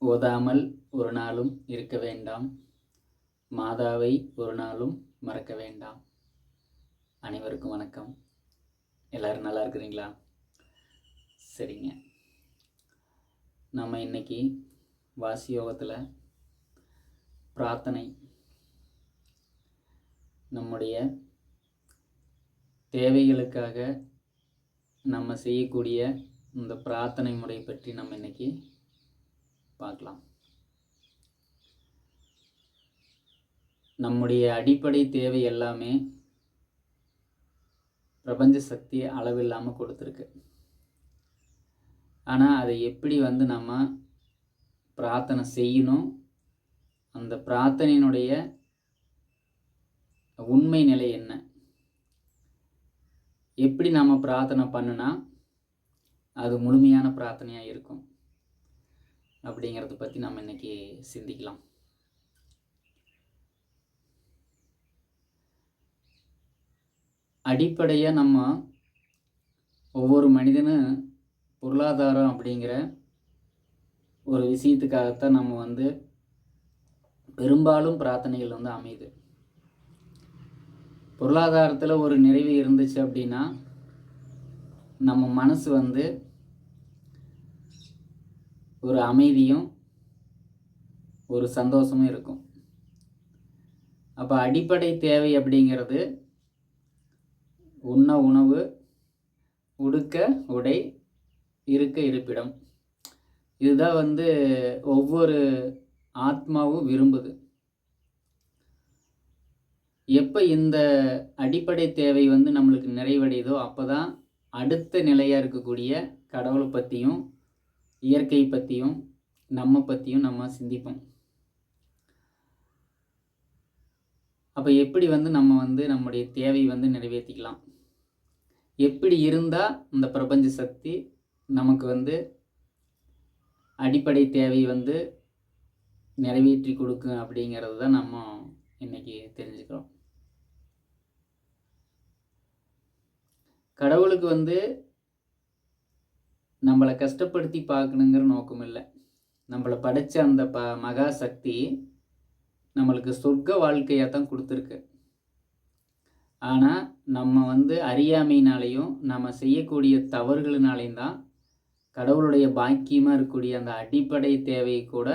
ஓதாமல் ஒரு நாளும் இருக்க வேண்டாம். மாதாவை ஒரு நாளும் மறக்க வேண்டாம். அனைவருக்கும் வணக்கம். எல்லோரும் நல்லா இருக்கிறீங்களா? சரிங்க. நம்ம இன்னைக்கு வாசி யோகத்தில் பிரார்த்தனை. நம்முடைய தேவைகளுக்காக நம்ம செய்யக்கூடிய இந்த பிரார்த்தனை முறை பற்றி நம்ம இன்னைக்கு பார்க்கலாம். நம்முடைய அடிப்படை தேவை எல்லாமே பிரபஞ்ச சக்தி அளவில்லாமல் கொடுத்துருக்கு. ஆனால் அதை எப்படி வந்து நம்ம பிரார்த்தனை செய்யணும்? அந்த பிரார்த்தனையினுடைய உண்மை நிலை என்ன? எப்படி நாம் பிரார்த்தனை பண்ணுனா அது முழுமையான பிரார்த்தனையாக இருக்கும். அப்படிங்கிறத பற்றி நம்ம இன்னைக்கு சிந்திக்கலாம். அடிப்படையாக நம்ம ஒவ்வொரு மனிதனும் பொருளாதாரம் அப்படிங்கிற ஒரு விஷயத்துக்காகத்தான் நம்ம வந்து பெரும்பாலும் பிரார்த்தனைகள் வந்து அமையுது. பொருளாதாரத்தில் ஒரு நிறைவு இருந்துச்சு அப்படின்னா நம்ம மனசு வந்து ஒரு அமைதியும் ஒரு சந்தோஷமும் இருக்கும். அப்போ அடிப்படை தேவை அப்படிங்கிறது உண்ண உணவு உடுக்க உடை இருக்க இருப்பிடம். இதுதான் வந்து ஒவ்வொரு ஆத்மாவும் விரும்புது. எப்போ இந்த அடிப்படை தேவை வந்து நம்மளுக்கு நிறைவடையுதோ அப்போ தான் அடுத்த நிலையாக இருக்கக்கூடிய கடவுளை பற்றியும் இயற்கை பற்றியும் நம்ம பற்றியும் நம்ம சிந்திப்போம். அப்போ எப்படி வந்து நம்ம வந்து நம்முடைய தேவை வந்து நிறைவேற்றிக்கலாம் எப்படி இருந்தால் இந்த பிரபஞ்ச சக்தி நமக்கு வந்து அடிப்படை தேவை வந்து நிறைவேற்றி கொடுக்கும் அப்படிங்கிறது தான் நம்ம இன்னைக்கு தெரிஞ்சுக்கிறோம். கடவுளுக்கு வந்து நம்மளை கஷ்டப்படுத்தி பார்க்கணுங்கிற நோக்கம் இல்லை. நம்மளை படைத்த அந்த ப மகா சக்தி நம்மளுக்கு சொர்க்க வாழ்க்கையாக தான் கொடுத்துருக்கு. ஆனால் நம்ம வந்து அறியாமையினாலையும் நம்ம செய்யக்கூடிய தவறுகளினாலையும் தான் கடவுளுடைய பாக்கியமாக இருக்கக்கூடிய அந்த அடிப்படை தேவையை கூட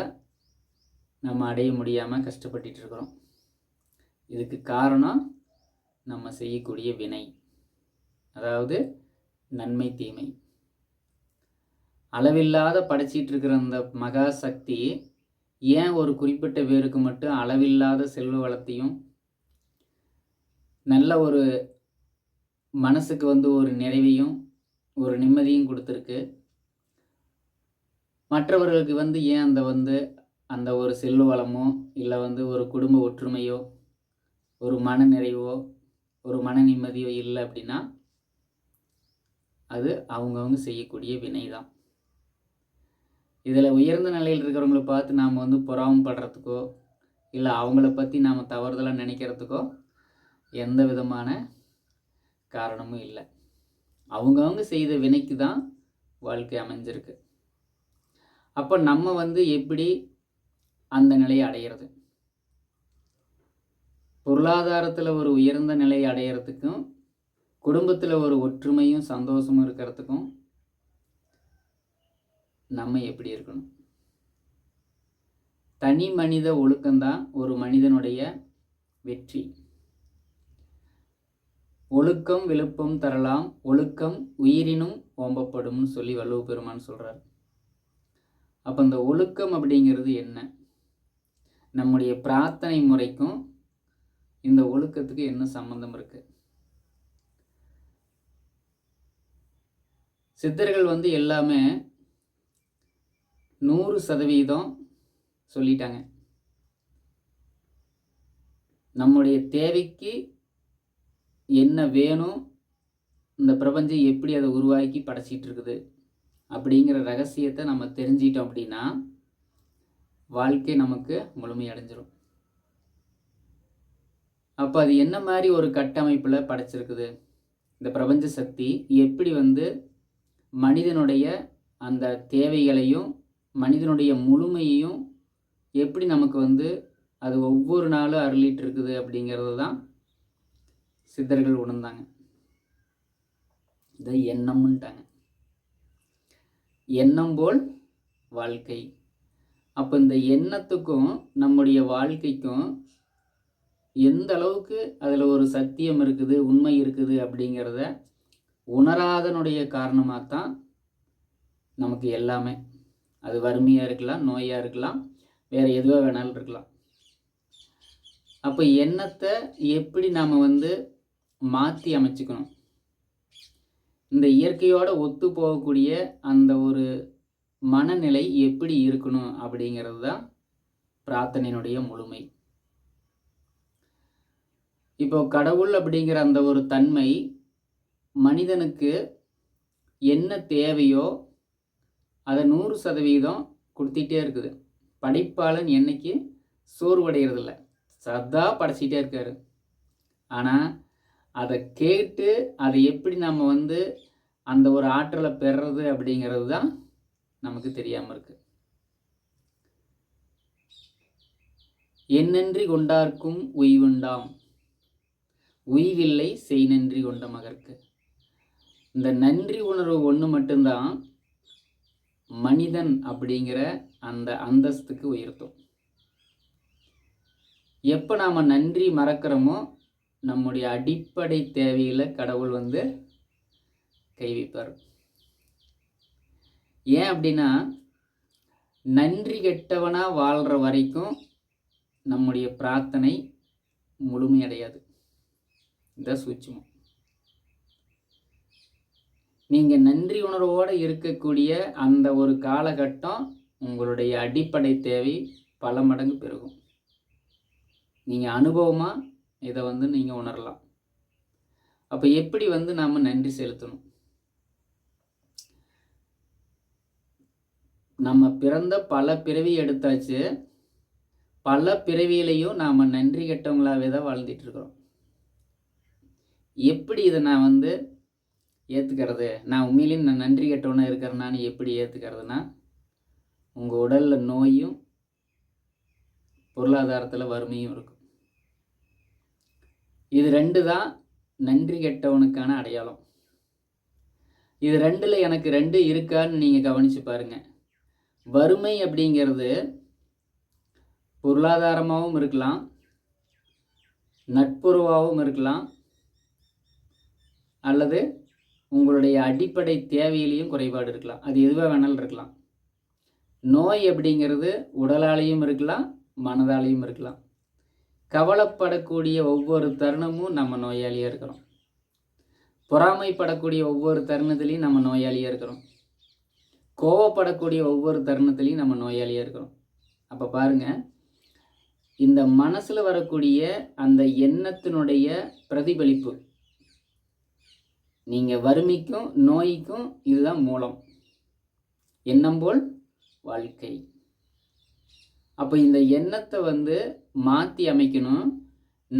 நம்ம அடைய முடியாமல் கஷ்டப்பட்டுட்டு இருக்கிறோம். இதுக்கு காரணம் நம்ம செய்யக்கூடிய வினை. அதாவது நன்மை தீமை. அளவில்லாத படைச்சிட்டு இருக்கிற அந்த மகா சக்தி ஏன் ஒரு குறிப்பிட்ட பேருக்கு மட்டும் அளவில்லாத செல்வ வளத்தையும் நல்ல ஒரு மனசுக்கு வந்து ஒரு நிறைவையும் ஒரு நிம்மதியும் கொடுத்துருக்கு? மற்றவர்களுக்கு வந்து ஏன் அந்த வந்து அந்த ஒரு செல்வ வளமோ இல்லை வந்து ஒரு குடும்ப ஒற்றுமையோ ஒரு மன நிறைவோ ஒரு மன நிம்மதியோ இல்லை அப்படின்னா அது அவங்கவுங்க செய்யக்கூடிய வினை தான் இதில் உயர்ந்த நிலையில் இருக்கிறவங்கள பார்த்து நாம் வந்து பொறாமப்படுறதுக்கோ இல்லை அவங்கள பற்றி நாம் தவறுதலாக நினைக்கிறதுக்கோ எந்த விதமான காரணமும் இல்லை. அவங்கவுங்க செய்த வினைக்கு தான் வாழ்க்கை அமைஞ்சிருக்கு. அப்போ நம்ம வந்து எப்படி அந்த நிலையை அடையிறது? பொருளாதாரத்தில் ஒரு உயர்ந்த நிலையை அடையிறதுக்கும் குடும்பத்தில் ஒரு ஒற்றுமையும் சந்தோஷமும் இருக்கிறதுக்கும் நம்ம எப்படி இருக்கணும்? தனி மனித ஒழுக்கம்தான் ஒரு மனிதனுடைய வெற்றி. ஒழுக்கம் விழுப்பம் தரலாம் ஒழுக்கம் உயிரினும் ஓம்பப்படும்னு சொல்லி வள்ளுவ பெருமான் சொல்கிறார் அப்போ இந்த ஒழுக்கம் அப்படிங்கிறது என்ன? நம்முடைய பிரார்த்தனை முறைக்கும் இந்த ஒழுக்கத்துக்கு என்ன சம்மந்தம் இருக்குது சித்தர்கள் வந்து எல்லாமே நூறு சதவீதம் சொல்லிட்டாங்க. நம்முடைய தேவைக்கு என்ன வேணும் இந்த பிரபஞ்சம் எப்படி அதை உருவாக்கி படைச்சிட்டு இருக்குது அப்படிங்கிற ரகசியத்தை நம்ம தெரிஞ்சிட்டோம் அப்படின்னா வாழ்க்கை நமக்கு முழுமையடைஞ்சிரும் அப்போ அது என்ன மாதிரி ஒரு கட்டமைப்பில் படைச்சிருக்குது? இந்த பிரபஞ்ச சக்தி எப்படி வந்து மனிதனுடைய அந்த தேவைகளையும் மனிதனுடைய முழுமையையும் எப்படி நமக்கு வந்து அது ஒவ்வொரு நாளும் அருளிட்டு இருக்குது அப்படிங்கிறது தான் சித்தர்கள் உணர்ந்தாங்க. இதை எண்ணம்ன்ட்டாங்க. எண்ணம் போல் வாழ்க்கை. அப்போ இந்த எண்ணத்துக்கும் நம்முடைய வாழ்க்கைக்கும் எந்த அளவுக்கு அதில் ஒரு சத்தியம் இருக்குது உண்மை இருக்குது அப்படிங்கிறத உணராதனுடைய காரணமாக தான் நமக்கு எல்லாமே. அது வறுமையாக இருக்கலாம் நோயாக இருக்கலாம் வேறு எதுவாக வேணாலும் இருக்கலாம். அப்போ எண்ணத்தை எப்படி நாம் வந்து மாற்றி அமைச்சுக்கணும்? இந்த இயற்கையோட ஒத்து போகக்கூடிய அந்த ஒரு மனநிலை எப்படி இருக்கணும் அப்படிங்கிறது தான் பிரார்த்தனையினுடைய முழுமை. இப்போ கடவுள் அப்படிங்கிற அந்த ஒரு தன்மை மனிதனுக்கு என்ன தேவையோ அதை நூறு சதவீதம் கொடுத்துட்டே இருக்குது. படைப்பாளன் என்னைக்கு சோர்வடைகிறதில்ல. சதா படைச்சிட்டே இருக்காரு. ஆனால் அதை கேட்டு அதை எப்படி நம்ம வந்து அந்த ஒரு ஆற்றலை பெறுறது அப்படிங்கிறது தான் நமக்கு தெரியாமல் இருக்குது என்னன்றி கொண்டார்க்கும் உய்வுண்டாம். உய்வில்லை செய் நன்றி கொண்ட மகற்கு. இந்த நன்றி உணர்வு ஒன்று மட்டும்தான் மனிதன் அப்படிங்கிற அந்த அந்தஸ்துக்கு உயர்த்தும். எப்போ நாம் நன்றி மறக்கிறோமோ நம்முடைய அடிப்படை தேவையில் கடவுள் வந்து கைவிப்பார் ஏன் அப்படின்னா நன்றி கெட்டவனாக வாழ்கிற வரைக்கும் நம்முடைய பிரார்த்தனை முழுமையடையாது. இந்த சூட்சமம். நீங்கள் நன்றி உணர்வோடு இருக்கக்கூடிய அந்த ஒரு காலகட்டம் உங்களுடைய அடிப்படை தேவை பல மடங்கு பெருகும். நீங்கள் அனுபவமாக இதை வந்து நீங்கள் உணரலாம். அப்போ எப்படி வந்து நாம் நன்றி செலுத்தணும்? நம்ம பிறந்த பல பிறவி எடுத்தாச்சு. பல பிறவியிலையும் நாம் நன்றி கெட்டவங்களாகவே தான் வாழ்ந்துட்டுருக்குறோம் எப்படி இதை நான் வந்து ஏற்றுக்கிறது நான் உண்மையிலேயே நான் நன்றி கெட்டவனாக இருக்கிறேனான்னு எப்படி ஏற்றுக்கிறதுனா உங்கள் உடலில் நோயும் பொருளாதாரத்தில் வறுமையும் இருக்கும். இது ரெண்டு தான் நன்றி கெட்டவனுக்கான அடையாளம். இது ரெண்டில் எனக்கு ரெண்டு இருக்கான்னு நீங்கள் கவனித்து பாருங்கள் வறுமை அப்படிங்கிறது பொருளாதாரமாகவும் இருக்கலாம் நட்புறவாகவும் இருக்கலாம் அல்லது உங்களுடைய அடிப்படை தேவையிலையும் குறைபாடு இருக்கலாம். அது எதுவாக வேணாலும் இருக்கலாம். நோய் அப்படிங்கிறது உடலாலையும் இருக்கலாம் மனதாலையும் இருக்கலாம். கவலைப்படக்கூடிய ஒவ்வொரு தருணமும் நம்ம நோயாளியாக இருக்கிறோம். பொறாமைப்படக்கூடிய ஒவ்வொரு தருணத்துலேயும் நம்ம நோயாளியாக இருக்கிறோம். கோவப்படக்கூடிய ஒவ்வொரு தருணத்துலேயும் நம்ம நோயாளியாக இருக்கிறோம். அப்போ பாருங்கள் இந்த மனசில் வரக்கூடிய அந்த எண்ணத்தினுடைய பிரதிபலிப்பு நீங்கள் வறுமைக்கும் நோய்க்கும் இதுதான் மூலம். எண்ணம் போல் வாழ்க்கை. அப்போ இந்த எண்ணத்தை வந்து மாற்றி அமைக்கணும்.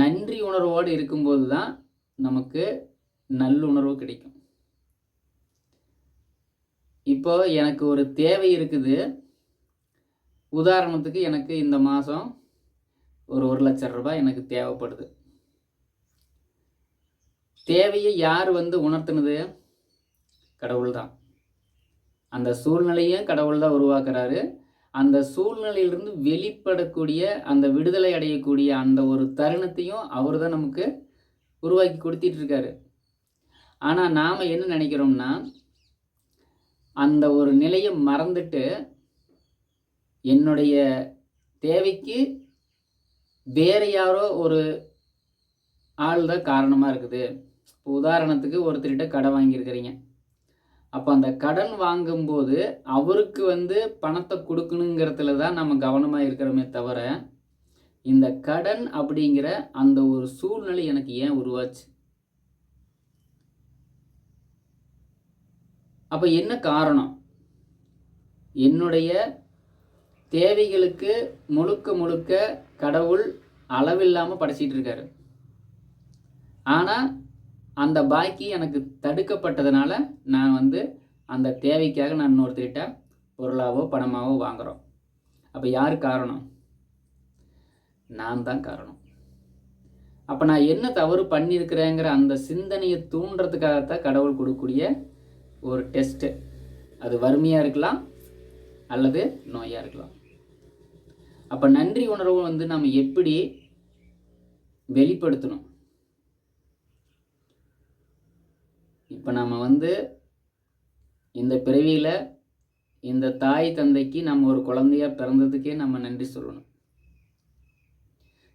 நன்றி உணர்வோடு இருக்கும்போது தான் நமக்கு நல்லுணர்வு கிடைக்கும். இப்போ எனக்கு ஒரு தேவை இருக்குது. உதாரணத்துக்கு எனக்கு இந்த மாதம் ஒரு ஒரு லட்ச ரூபாய் எனக்கு தேவைப்படுது. தேவையை யார் வந்து உணர்த்தினது? கடவுள் தான் அந்த சூழ்நிலையும் கடவுள் தான் உருவாக்குறாரு. அந்த சூழ்நிலையிலிருந்து வெளிப்படக்கூடிய அந்த விடுதலை அடையக்கூடிய அந்த ஒரு தருணத்தையும் அவர் தான் நமக்கு உருவாக்கி கொடுத்துட்டு இருக்காரு. ஆனால் நாம் என்ன நினைக்கிறோம்னா அந்த ஒரு நிலையை மறந்துட்டு என்னுடைய தேவைக்கு வேறு யாரோ ஒரு ஆள் தான் காரணமாக இருக்குது. இப்போ உதாரணத்துக்கு ஒருத்தர்கிட்ட கடன் வாங்கியிருக்கிறீங்க. அப்போ அந்த கடன் வாங்கும்போது அவருக்கு வந்து பணத்தை கொடுக்கணுங்கிறதுல தான் நம்ம கவனமாக இருக்கிறோமே தவிர இந்த கடன் அப்படிங்கிற அந்த ஒரு சூழ்நிலை எனக்கு ஏன் உருவாச்சு? அப்போ என்ன காரணம்? என்னுடைய தேவைகளுக்கு முழுக்க முழுக்க கடவுள் அளவில்லாமல் படைச்சிட்டு இருக்காரு. ஆனால் அந்த பாக்கி எனக்கு தடுக்கப்பட்டதுனால நான் வந்து அந்த தேவைக்காக நான் இன்னொருத்தர்கிட்ட பொருளாவோ பணமாவோ வாங்குகிறோம் அப்போ யார் காரணம்? நான் தான் காரணம். அப்போ நான் என்ன தவறு பண்ணியிருக்கிறேங்கிற அந்த சிந்தனையை தூண்டுறதுக்காகத்தான் கடவுள் கொடுக்கக்கூடிய ஒரு டெஸ்ட்டு அது வறுமையாக இருக்கலாம் அல்லது நோயாக இருக்கலாம். அப்போ நன்றி உணர்வு வந்து நம்ம எப்படி வெளிப்படுத்தணும்? இப்போ நம்ம வந்து இந்த பிறவியில் இந்த தாய் தந்தைக்கு நம்ம ஒரு குழந்தையா பிறந்ததுக்கே நம்ம நன்றி சொல்லணும்.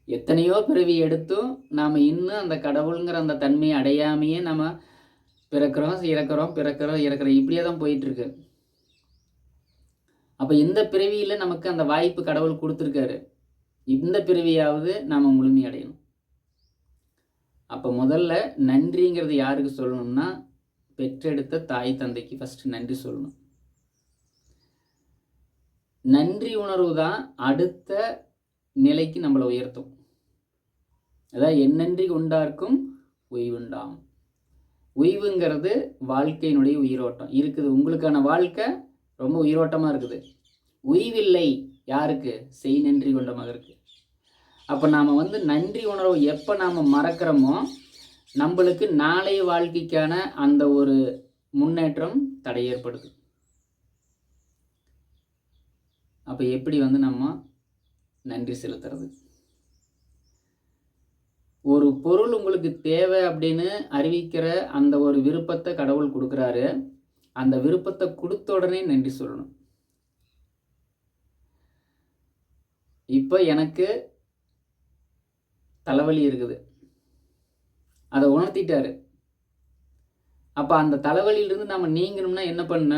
எத்தனையோ பிறவி எடுத்தும் நாம் இன்னும் அந்த கடவுளுங்கிற அந்த தன்மையை அடையாமையே நம்ம பிறக்கிறோம் இறக்குறோம் பிறக்கிறோம் இறக்குறோம். இப்படியே தான் போயிட்டுருக்கு. அப்போ இந்த பிறவியில் நமக்கு அந்த வாய்ப்பு கடவுள் கொடுத்துருக்காரு. இந்த பிறவியாவது நாம் முழுமையடையணும். அப்போ முதல்ல நன்றிங்கிறது யாருக்கு சொல்லணும்னா பெற்றெடுத்த தாய் தந்தைக்கு ஃபஸ்ட்டு நன்றி சொல்லணும். நன்றி உணர்வு தான் அடுத்த நிலைக்கு நம்மளை உயர்த்தும். அதான் என் நன்றி உண்டார்க்கும் உய்வுண்டாம். உய்வுங்கிறது வாழ்க்கையினுடைய உயிரோட்டம். இருக்குது உங்களுக்கான வாழ்க்கை ரொம்ப உயிரோட்டமாக இருக்குது. உய்வில்லை யாருக்கு? செய் நன்றி கொண்ட மகருக்கு. அப்போ நாம் வந்து நன்றி உணர்வு எப்போ நாம் மறக்கிறோமோ நம்மளுக்கு நாளைய வாழ்க்கைக்கான அந்த ஒரு முன்னேற்றம் தடை ஏற்படுது. அப்போ எப்படி வந்து நம்ம நன்றி செலுத்துறது? ஒரு பொருள் உங்களுக்கு தேவை அப்படின்னு அறிவிக்கிற அந்த ஒரு விருப்பத்தை கடவுள் கொடுக்குறாரு. அந்த விருப்பத்தை கொடுத்த உடனே நன்றி சொல்லணும். இப்போ எனக்கு தலைவலி இருக்குது. அதை உணர்த்திட்டாரு. அப்போ அந்த தலைவலியிலிருந்து நம்ம நீங்கணும்னா என்ன பண்ண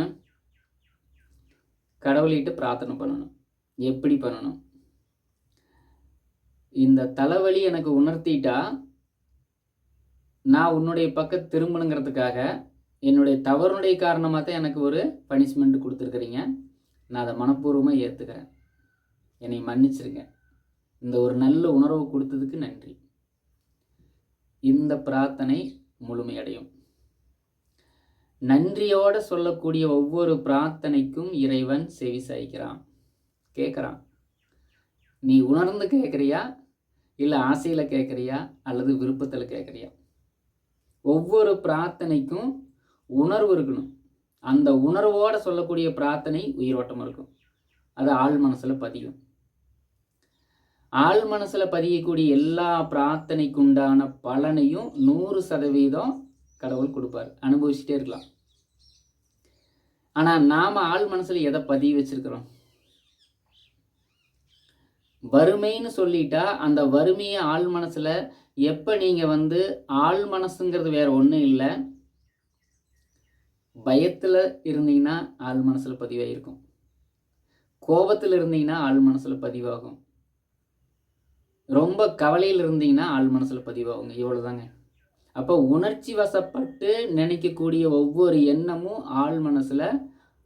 கடவுளிட்டு பிரார்த்தனை பண்ணணும். எப்படி பண்ணணும்? இந்த தலைவலி எனக்கு உணர்த்திட்டா நான் உன்னுடைய பக்கம் திரும்பணுங்கிறதுக்காக என்னுடைய தவறுடைய காரணமாக தான் எனக்கு ஒரு பனிஷ்மெண்ட் கொடுத்துருக்குறீங்க. நான் அதை மனப்பூர்வமாக ஏற்றுக்கிறேன் என்னை மன்னிச்சிருங்க. இந்த ஒரு நல்ல உணர்வு கொடுத்ததுக்கு நன்றி. இந்த பிரார்த்தனை முழுமையடையும். நன்றியோடு சொல்லக்கூடிய ஒவ்வொரு பிரார்த்தனைக்கும் இறைவன் செவி சாய்க்கிறான். கேட்குறான். நீ உணர்ந்து கேட்குறியா? இல்லை ஆசையில் கேட்குறியா? அல்லது விருப்பத்தில் கேட்குறியா? ஒவ்வொரு பிரார்த்தனைக்கும் உணர்வு இருக்கணும். அந்த உணர்வோடு சொல்லக்கூடிய பிரார்த்தனை உயிரோட்டம் இருக்கும். அது ஆள் மனசில் பதியும். ஆள் மனசில் பதியக்கூடிய எல்லா பிரார்த்தனைக்கு உண்டான பலனையும் நூறு சதவீதம் கடவுள் கொடுப்பார். அனுபவிச்சுட்டே இருக்கலாம். ஆனால் நாம் ஆள் மனசில் எதை பதிய வச்சிருக்கிறோம்? வறுமைன்னு சொல்லிட்டா அந்த வறுமையை ஆள் மனசில் எப்போ நீங்கள் வந்து ஆள் மனசுங்கிறது வேற ஒன்றும் இல்லை பயத்தில் இருந்தீங்கன்னா ஆள் மனசில் பதிவாகிருக்கும் கோபத்தில் இருந்தீங்கன்னா ஆள் மனசில் பதிவாகும். ரொம்ப கவலையில் இருந்தீங்கன்னா ஆள் மனசில் பதிவாகுங்க இவ்வளோதாங்க அப்போ உணர்ச்சி வசப்பட்டு நினைக்கக்கூடிய ஒவ்வொரு எண்ணமும் ஆள் மனசில்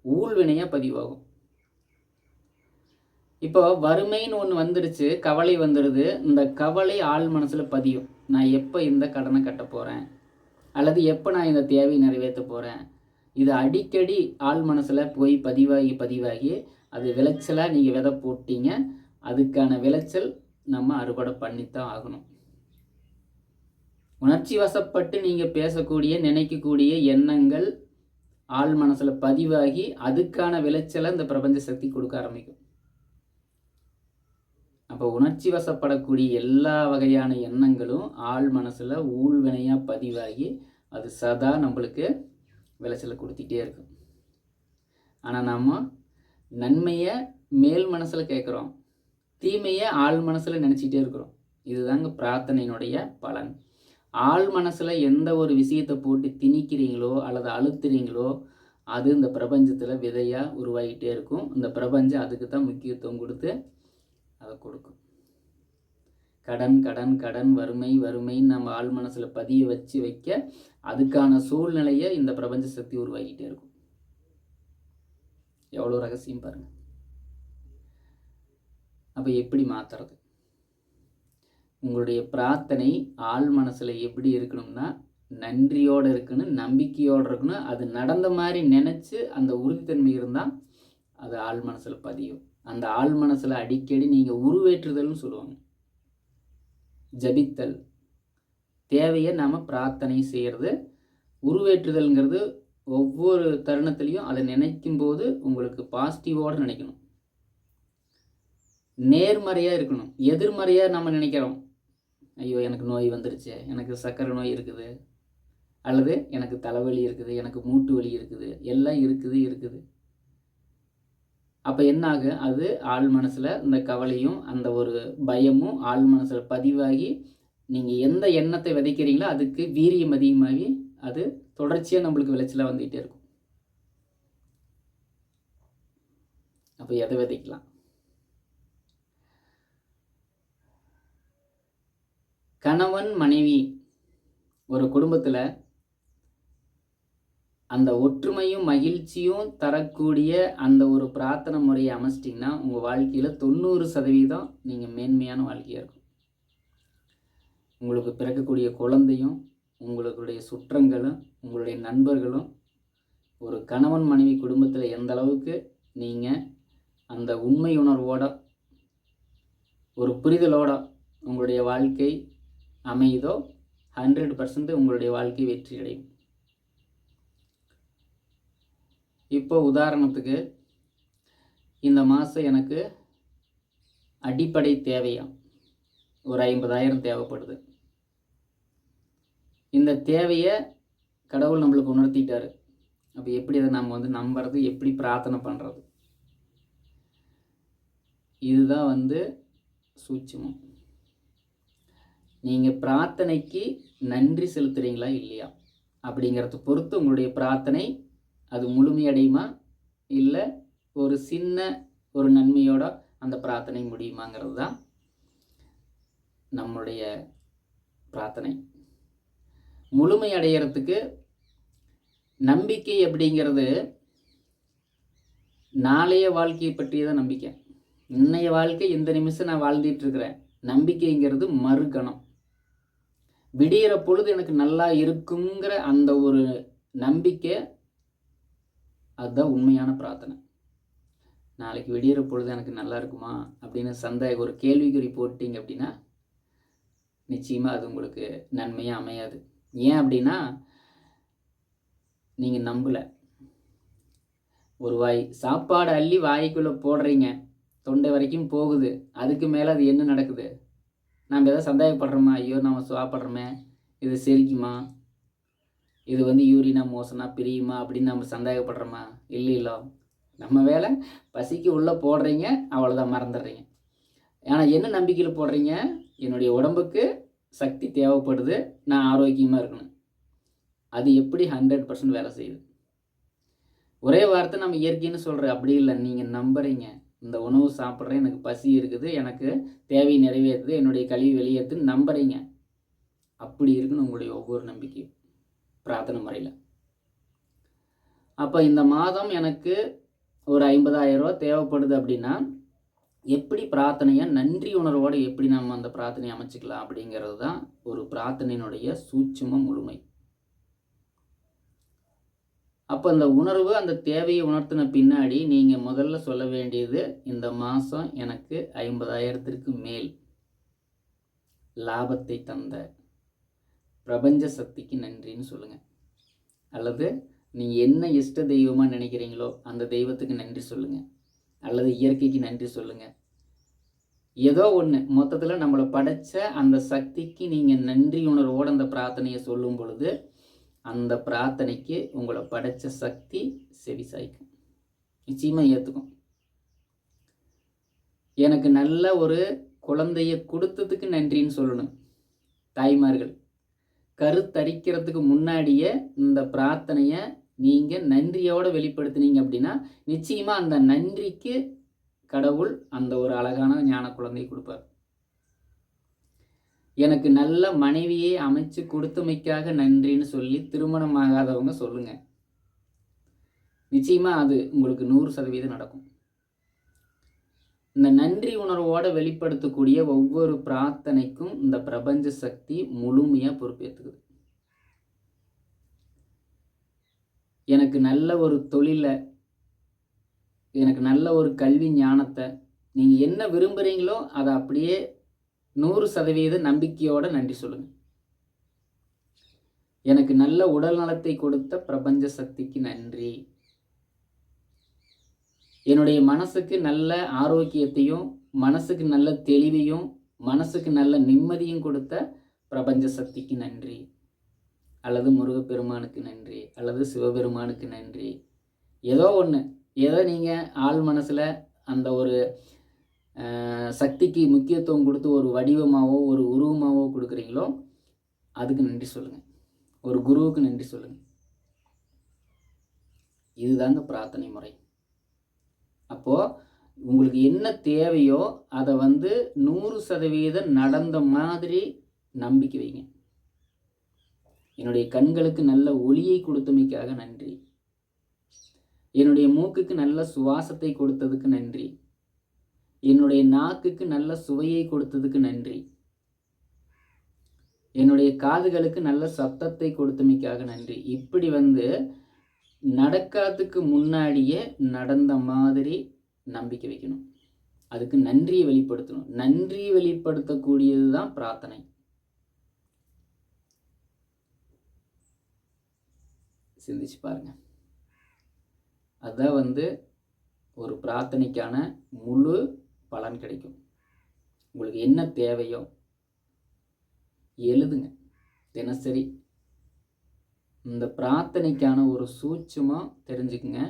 ஊழ்வினையாக பதிவாகும். இப்போ வறுமைன்னு ஒன்று வந்துடுச்சு கவலை வந்துடுது இந்த கவலை ஆள் மனசில் பதியும். நான் எப்போ இந்த கடனை கட்ட போகிறேன் அல்லது எப்போ நான் இந்த தேவையை நிறைவேற்ற போகிறேன் இது அடிக்கடி ஆள் மனசில் போய் பதிவாகி பதிவாகி அது விளைச்சலாக நீங்கள் விதை போட்டீங்க. அதுக்கான விளைச்சல் நம்ம அறுவடை பண்ணித்தான் ஆகணும். உணர்ச்சி வசப்பட்டு நீங்கள் பேசக்கூடிய நினைக்கக்கூடிய எண்ணங்கள் ஆள் மனசில் பதிவாகி அதுக்கான விளைச்சலை இந்த பிரபஞ்ச சக்தி கொடுக்க ஆரம்பிக்கும். அப்போ உணர்ச்சி வசப்படக்கூடிய எல்லா வகையான எண்ணங்களும் ஆள் மனசில் ஊழ்வினையாக பதிவாகி அது சதா நம்மளுக்கு விளைச்சலை கொடுத்துட்டே இருக்கும். ஆனால் நாம் நன்மையை மேல் மனசில் கேட்குறோம் தீமையை ஆள் மனசில் நினச்சிக்கிட்டே இருக்கிறோம். இதுதாங்க பிரார்த்தனையினுடைய பலன். ஆள் மனசில் எந்த ஒரு விஷயத்தை போட்டு திணிக்கிறீங்களோ அல்லது அழுத்துறீங்களோ அது இந்த பிரபஞ்சத்தில் விதையாக உருவாகிட்டே இருக்கும். இந்த பிரபஞ்சம் அதுக்கு தான் முக்கியத்துவம் கொடுத்து அதை கொடுக்கும். கடன் கடன் கடன் வறுமை வறுமைன்னு நம்ம ஆள் மனசில் பதிய வச்சு வைக்க அதுக்கான சூழ்நிலையை இந்த பிரபஞ்ச சக்தி உருவாகிட்டே இருக்கும். எவ்வளோ ரகசியம் பாருங்கள் அப்போ எப்படி மாற்றுறது உங்களுடைய பிரார்த்தனை ஆள் மனசில் எப்படி இருக்கணும்னா நன்றியோடு இருக்கணும் நம்பிக்கையோடு இருக்கணும். அது நடந்த மாதிரி நினச்சி அந்த உறுதித்தன்மை இருந்தால் அது ஆள் மனசில் பதியும். அந்த ஆள் மனசில் அடிக்கடி நீங்கள் உருவேற்றுதல்னு சொல்லுவாங்க. ஜபித்தல். தேவையை நாம் பிரார்த்தனை செய்கிறது உருவேற்றுதல்ங்கிறது ஒவ்வொரு தருணத்துலேயும் அதை நினைக்கும் போது உங்களுக்கு பாசிட்டிவோடு நினைக்கணும். நேர்மறையாக இருக்கணும். எதிர்மறையாக நம்ம நினைக்கிறோம். ஐயோ எனக்கு நோய் வந்துருச்சு. எனக்கு சர்க்கரை நோய் இருக்குது. அல்லது எனக்கு தலைவலி இருக்குது எனக்கு மூட்டு வலி இருக்குது எல்லாம் இருக்குது இருக்குது. அப்போ என்ன ஆகும் அது ஆள் மனசில் இந்த கவலையும் அந்த ஒரு பயமும் ஆள் மனசில் பதிவாகி நீங்கள் எந்த எண்ணத்தை விதைக்கிறீங்களோ அதுக்கு வீரியம் அதிகமாகி அது தொடர்ச்சியாக நம்மளுக்கு விளைச்சலாக வந்துகிட்டே இருக்கும். அப்போ எதை விதைக்கலாம்? கணவன் மனைவி ஒரு குடும்பத்தில் அந்த ஒற்றுமையும் மகிழ்ச்சியும் தரக்கூடிய அந்த ஒரு பிரார்த்தனை முறையை அமைச்சிட்டிங்கன்னா உங்கள் வாழ்க்கையில் தொண்ணூறு சதவீதம் நீங்கள் மேன்மையான வாழ்க்கையாக இருக்கும். உங்களுக்கு பிறக்கக்கூடிய குழந்தையும் உங்களுடைய சுற்றங்களும் உங்களுடைய நண்பர்களும் ஒரு கணவன் மனைவி குடும்பத்தில் எந்த அளவுக்கு நீங்கள் அந்த உண்மை உணர்வோட ஒரு புரிதலோட உங்களுடைய வாழ்க்கை அமையுதோ? ஹண்ட்ரட் பர்சன்ட் உங்களுடைய வாழ்க்கை வெற்றி அடையும் இப்போ உதாரணத்துக்கு இந்த மாதம் எனக்கு அடிப்படை தேவையா ஒரு ஐம்பதாயிரம் தேவைப்படுது. இந்த தேவையை கடவுள் நம்மளுக்கு உணர்த்திட்டாரு. அப்போ எப்படி அதை நம்ம வந்து நம்புறது? எப்படி பிரார்த்தனை பண்ணுறது இதுதான் வந்து சூட்சமம். நீங்கள் பிரார்த்தனைக்கு நன்றி செலுத்துகிறீங்களா இல்லையா? அப்படிங்கிறத பொறுத்து உங்களுடைய பிரார்த்தனை அது முழுமையடையுமா? இல்லை ஒரு சின்ன ஒரு நன்மையோட அந்த பிரார்த்தனை முடியுமாங்கிறது தான் நம்முடைய பிரார்த்தனை. முழுமை அடைகிறதுக்கு நம்பிக்கை அப்படிங்கிறது நாளைய வாழ்க்கையை பற்றியதான் நம்பிக்கை. இன்னைய வாழ்க்கை இந்த நிமிஷம் நான் வாழ்ந்துட்டு இருக்கிறேன்? நம்பிக்கைங்கிறது மறுகணம். விடிகிற பொழுது எனக்கு நல்லா இருக்குங்கிற அந்த ஒரு நம்பிக்கை அதுதான் உண்மையான பிரார்த்தனை. நாளைக்கு விடிகிற பொழுது எனக்கு நல்லா இருக்குமா அப்படின்னு சந்தேகம் ஒரு கேள்விக்குறி போட்டிங்க அப்படின்னா நிச்சயமாக அது உங்களுக்கு நன்மையாக அமையாது. ஏன் அப்படின்னா நீங்கள் நம்பலை. ஒரு வாய் சாப்பாடு அள்ளி வாய்க்குள்ளே போடுறீங்க. தொண்டை வரைக்கும் போகுது. அதுக்கு மேலே அது என்ன நடக்குது? நம்ம எதாவது சந்தேகப்படுறோமா? ஐயோ நம்ம சாப்பிட்றோமே. இது செரிக்குமா? இது வந்து யூரினா மோசனா பிரியுமா? அப்படின்னு நம்ம சந்தேகப்படுறோமா? இல்லை இல்லை நம்ம வேலை பசிக்கு உள்ளே போடுறீங்க அவ்வளோதான் மறந்துடுறீங்க. ஆனால் என்ன நம்பிக்கையில் போடுறீங்க? என்னுடைய உடம்புக்கு சக்தி தேவைப்படுது. நான் ஆரோக்கியமாக இருக்கணும். அது எப்படி ஹண்ட்ரட் பர்சன்ட் வேலை செய்யுது? ஒரே வார்த்தை நம்ம இயற்கைன்னு சொல்கிற அப்படி இல்லை. நீங்கள் நம்புகிறீங்க இந்த உணவு சாப்பிட்றேன் எனக்கு பசி இருக்குது எனக்கு தேவை நிறைவேறுது என்னுடைய கழிவு வெளியேற்றுன்னு நம்புகிறீங்க அப்படி இருக்குன்னு உங்களுடைய ஒவ்வொரு நம்பிக்கையும். பிரார்த்தனை முறையில். அப்போ இந்த மாதம் எனக்கு ஒரு ஐம்பதாயிரம் ரூபா தேவைப்படுது அப்படின்னா எப்படி பிரார்த்தனையை நன்றி உணர்வோடு எப்படி நம்ம அந்த பிரார்த்தனையை அமைச்சிக்கலாம் அப்படிங்கிறது தான் ஒரு பிரார்த்தனையினுடைய சூட்சும முழுமை. அப்போ அந்த உணர்வு அந்த தேவையை உணர்த்தின பின்னாடி நீங்கள் முதல்ல சொல்ல வேண்டியது இந்த மாதம் எனக்கு ஐம்பதாயிரத்திற்கு மேல் லாபத்தை தந்த பிரபஞ்ச சக்திக்கு நன்றின்னு சொல்லுங்கள் அல்லது நீங்கள் என்ன இஷ்ட தெய்வமாக நினைக்கிறீங்களோ அந்த தெய்வத்துக்கு நன்றி சொல்லுங்கள் அல்லது இயற்கைக்கு நன்றி சொல்லுங்கள் ஏதோ ஒன்று மொத்தத்தில் நம்மளை படைச்ச அந்த சக்திக்கு நீங்கள் நன்றி உணர்வோடு அந்த பிரார்த்தனையை சொல்லும் பொழுது அந்த பிரார்த்தனைக்கு உங்களை படைச்ச சக்தி செவி சாய்க்கும். நிச்சயமாக ஏற்றுக்கும் எனக்கு நல்ல ஒரு குழந்தைய கொடுத்ததுக்கு நன்றின்னு சொல்லணும். தாய்மார்கள் கருத்தரிக்கிறதுக்கு முன்னாடியே இந்த பிரார்த்தனையை நீங்கள் நன்றியோடு வெளிப்படுத்தினீங்க அப்படின்னா நிச்சயமாக அந்த நன்றிக்கு கடவுள் அந்த ஒரு அழகான ஞான குழந்தை கொடுப்பார். எனக்கு நல்ல மனைவியை அமைச்சு கொடுத்தமைக்காக நன்றின்னு சொல்லி திருமணம் ஆகாதவங்க சொல்லுங்க. நிச்சயமாக அது உங்களுக்கு நூறு சதவீதம் நடக்கும். இந்த நன்றி உணர்வோடு வெளிப்படுத்தக்கூடிய ஒவ்வொரு பிரார்த்தனைக்கும் இந்த பிரபஞ்ச சக்தி முழுமையாக பொறுப்பேற்றுக்குது எனக்கு நல்ல ஒரு தொழிலை எனக்கு நல்ல ஒரு கல்வி ஞானத்தை நீங்கள் என்ன விரும்புகிறீங்களோ அதை அப்படியே நூறு சதவீத நம்பிக்கையோட நன்றி சொல்லுங்கள் எனக்கு நல்ல உடல் நலத்தை கொடுத்த பிரபஞ்ச சக்திக்கு நன்றி. என்னுடைய மனசுக்கு நல்ல ஆரோக்கியத்தையும் மனசுக்கு நல்ல தெளிவையும் மனசுக்கு நல்ல நிம்மதியும் கொடுத்த பிரபஞ்ச சக்திக்கு நன்றி. அல்லது முருகப்பெருமானுக்கு நன்றி அல்லது சிவபெருமானுக்கு நன்றி. ஏதோ ஒன்று ஏதோ நீங்கள் ஆள் மனசில் அந்த ஒரு சக்திக்கு முக்கியத்துவம் கொடுத்து ஒரு வடிவமாகவோ ஒரு உருவமாகவோ கொடுக்குறீங்களோ அதுக்கு நன்றி சொல்லுங்கள் ஒரு குருவுக்கு நன்றி சொல்லுங்கள் இதுதாங்க பிரார்த்தனை முறை. அப்போது உங்களுக்கு என்ன தேவையோ அதை வந்து நூறு சதவீதம் நடந்த மாதிரி நம்பிக்கை வைங்க. என்னுடைய கண்களுக்கு நல்ல ஒளியை கொடுத்தமைக்காக நன்றி. என்னுடைய மூக்குக்கு நல்ல சுவாசத்தை கொடுத்ததுக்கு நன்றி. என்னுடைய நாக்குக்கு நல்ல சுவையை கொடுத்ததுக்கு நன்றி. என்னுடைய காதுகளுக்கு நல்ல சத்தத்தை கொடுத்தமைக்காக நன்றி. இப்படி வந்து நடக்காததுக்கு முன்னாடியே நடந்த மாதிரி நம்பிக்கை வைக்கணும். அதுக்கு நன்றியை வெளிப்படுத்தணும். நன்றி வெளிப்படுத்தக்கூடியது தான் பிரார்த்தனை. சிந்திச்சு பாருங்க. அதான் வந்து ஒரு பிரார்த்தனைக்கான முழு பலன் கிடைக்கும். உங்களுக்கு என்ன தேவையோ எழுதுங்க. தினசரி. இந்த பிரார்த்தனைக்கான ஒரு சூட்சமாக தெரிஞ்சுக்குங்க.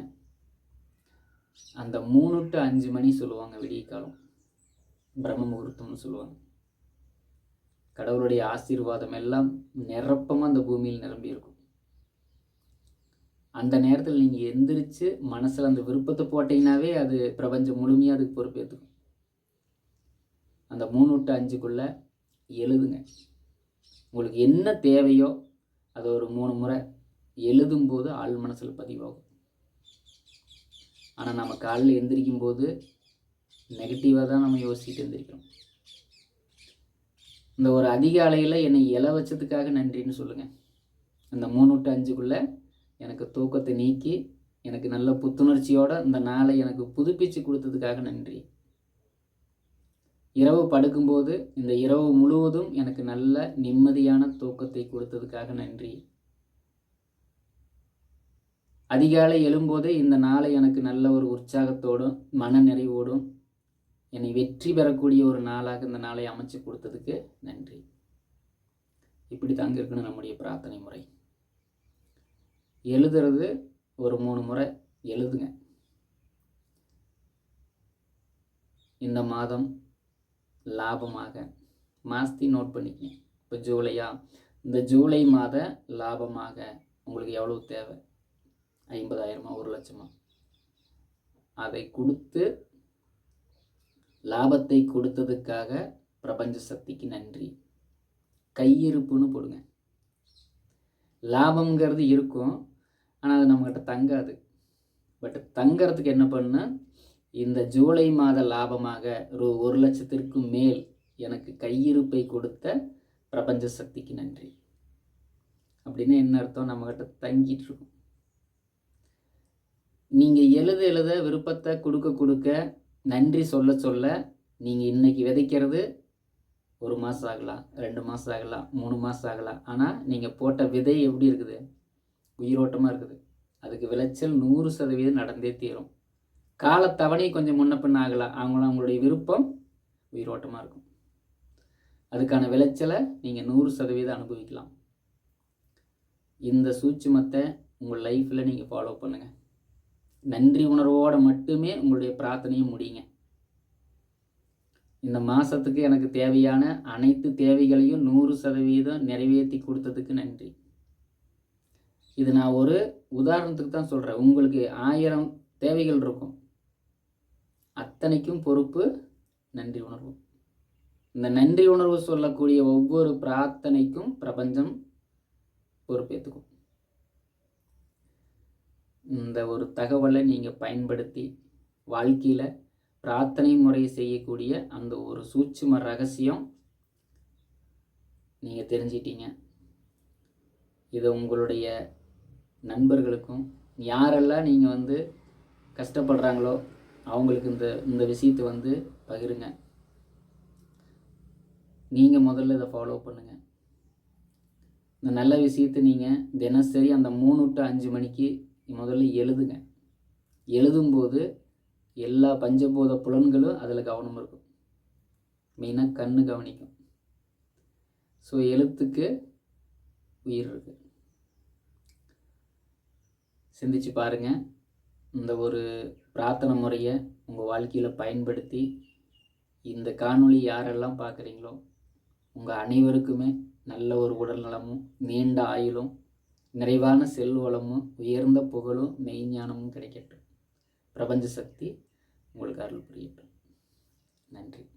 அந்த மூணு டு அஞ்சு மணி சொல்லுவாங்க விடிய காலம். பிரம்ம முகூர்த்தம்னு சொல்லுவாங்க. கடவுளுடைய ஆசீர்வாதம் எல்லாம் நிரப்பமாக அந்த பூமியில் நிரம்பி இருக்கும். அந்த நேரத்தில் நீங்கள் எந்திரிச்சு மனசில் அந்த விருப்பத்தை போட்டிங்கனாவே அது பிரபஞ்சம் முழுமையாக அதுக்கு பொறுப்பேற்றுக்கும் அந்த மூணு விட்டு அஞ்சுக்குள்ளே எழுதுங்க. உங்களுக்கு என்ன தேவையோ அது ஒரு மூணு முறை எழுதும்போது ஆள் மனசில் பதிவாகும். ஆனால் நம்ம காலையில் எந்திரிக்கும் போது நெகட்டிவாக தான் நம்ம யோசிச்சுட்டு எந்திரிக்கிறோம். இந்த ஒரு அதிகாலையில் என்னை இல வச்சதுக்காக நன்றின்னு சொல்லுங்கள் அந்த மூணு விட்டு அஞ்சுக்குள்ளே எனக்கு தூக்கத்தை நீக்கி எனக்கு நல்ல புத்துணர்ச்சியோடு இந்த நாளை எனக்கு புதுப்பிச்சு கொடுத்ததுக்காக நன்றி. இரவு படுக்கும்போது இந்த இரவு முழுவதும் எனக்கு நல்ல நிம்மதியான தூக்கத்தை கொடுத்ததுக்காக நன்றி. அதிகாலை எழும்போதே இந்த நாளை எனக்கு நல்ல ஒரு உற்சாகத்தோடும் மன நிறைவோடும் என்னை வெற்றி பெறக்கூடிய ஒரு நாளாக இந்த நாளை அமைச்சு கொடுத்ததுக்கு நன்றி. இப்படி தாங்க இருக்கணும் நம்முடைய பிரார்த்தனை முறை. எழுதுறது ஒரு மூணு முறை எழுதுங்க. இந்த மாதம் லாபமாக. மாஸ்தி நோட் பண்ணிக்கங்க இப்போ ஜூலையா? இந்த ஜூலை மாத லாபமாக உங்களுக்கு எவ்வளோ தேவை? ஐம்பதாயிரமா? ஒரு லட்சமா? அதை கொடுத்து லாபத்தை கொடுத்ததுக்காக பிரபஞ்ச சக்திக்கு நன்றி. கையிருப்புன்னு போடுங்க. லாபங்கிறது இருக்கும். ஆனால் அது நம்மக்கிட்ட தங்காது. பட் தங்கிறதுக்கு என்ன பண்ணுன்னா இந்த ஜூலை மாத லாபமாக ரூ. ஒரு லட்சத்திற்கும் மேல் எனக்கு கையிருப்பை கொடுத்த பிரபஞ்ச சக்திக்கு நன்றி. அப்படின்னு என்ன அர்த்தம்? நம்மக்கிட்ட தங்கிட்டு இருக்கும். நீங்கள் எழுத எழுத விருப்பத்தை கொடுக்க கொடுக்க நன்றி சொல்ல சொல்ல நீங்கள் இன்றைக்கி விதைக்கிறது ஒரு மாதம் ஆகலாம் ரெண்டு மாதம் ஆகலாம் மூணு மாதம் ஆகலாம். ஆனால் நீங்கள் போட்ட விதை எப்படி இருக்குது? உயிரோட்டமாக இருக்குது. அதுக்கு விளைச்சல் நூறு சதவீதம் நடந்தே தீரும். காலத்தவணை கொஞ்சம் முன்ன பின்ன ஆகலாம் அவங்களும் அவங்களுடைய விருப்பம் உயிரோட்டமாக இருக்கும். அதுக்கான விளைச்சலை நீங்கள் நூறு சதவீதம் அனுபவிக்கலாம். இந்த சூட்சுமத்தை உங்கள் லைஃப்பில் நீங்கள் ஃபாலோ பண்ணுங்கள் நன்றி உணர்வோடு மட்டுமே உங்களுடைய பிரார்த்தனையும் முடியுங்க. இந்த மாதத்துக்கு எனக்கு தேவையான அனைத்து தேவைகளையும் நூறு சதவீதம் நிறைவேற்றி கொடுத்ததுக்கு நன்றி. இது நான் ஒரு உதாரணத்துக்கு தான் சொல்கிறேன் உங்களுக்கு ஆயிரம் தேவைகள் இருக்கும். அத்தனைக்கும் பொறுப்பு நன்றி உணர்வு. இந்த நன்றி உணர்வு சொல்லக்கூடிய ஒவ்வொரு பிரார்த்தனைக்கும் பிரபஞ்சம் பொறுப்பேற்றுக்கும் இந்த ஒரு தகவலை நீங்கள் பயன்படுத்தி வாழ்க்கையில் பிரார்த்தனை முறை செய்யக்கூடிய அந்த ஒரு சூட்சும ரகசியம் நீங்கள் தெரிஞ்சிட்டீங்க. இதை உங்களுடைய நண்பர்களுக்கும் யாரெல்லாம் நீங்கள் வந்து கஷ்டப்படுறாங்களோ அவங்களுக்கு இந்த இந்த விஷயத்தை வந்து பகிருங்க. நீங்கள் முதல்ல இதை ஃபாலோ பண்ணுங்கள் இந்த நல்ல விஷயத்தை நீங்கள் தினசரி அந்த மூணு டு அஞ்சு மணிக்கு முதல்ல எழுதுங்க. எழுதும்போது எல்லா பஞ்சபூத புலன்களும் அதில் கவனம் இருக்கும். மெயினாக கண்ணு கவனிக்கும். ஸோ எழுத்துக்கு உயிர் இருக்கு. சிந்திச்சு பாருங்கள் இந்த ஒரு பிரார்த்தனை முறையை உங்கள் வாழ்க்கையில் பயன்படுத்தி இந்த காணொளி யாரெல்லாம் பார்க்குறீங்களோ உங்கள் அனைவருக்குமே நல்ல ஒரு உடல் நலமும் நீண்ட ஆயுளும் நிறைவான செல்வளமும் உயர்ந்த புகழும் மெய்ஞானமும் கிடைக்கட்டும். பிரபஞ்ச சக்தி உங்களுக்கு அருள் புரியட்டும். நன்றி.